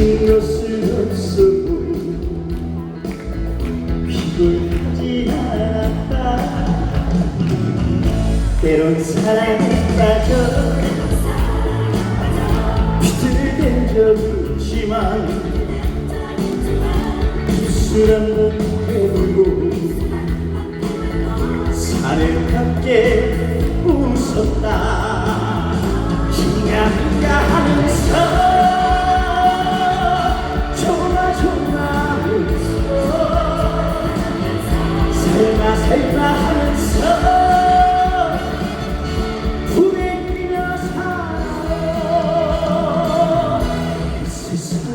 신경쓰면서도 피곤하지 않았다. 때론 사랑에 빠져 비틀된 적이 지만 기술 한번 해보고 산을 함께 웃었다.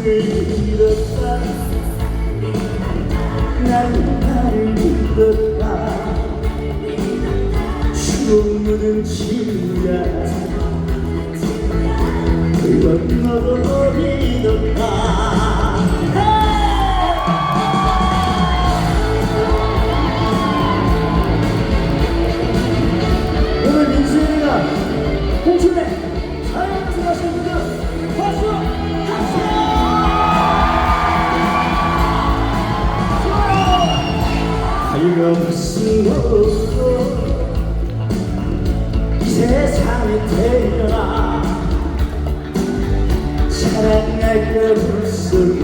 세상을 잃었다 나는 나를 믿었다 추억 묻은 친구야 그건 너도 민수이가 홍춘의 사랑하는 하신 분들 하염스럽고 이 세상에 태어나? 사랑할 것 없어도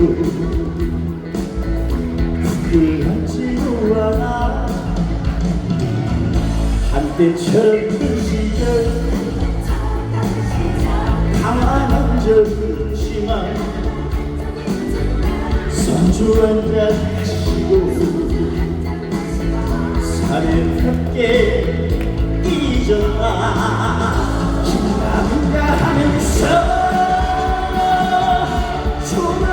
후회하지도 않아. 한때처럼 그 시절 당황한 적이 있지만 손주 한잔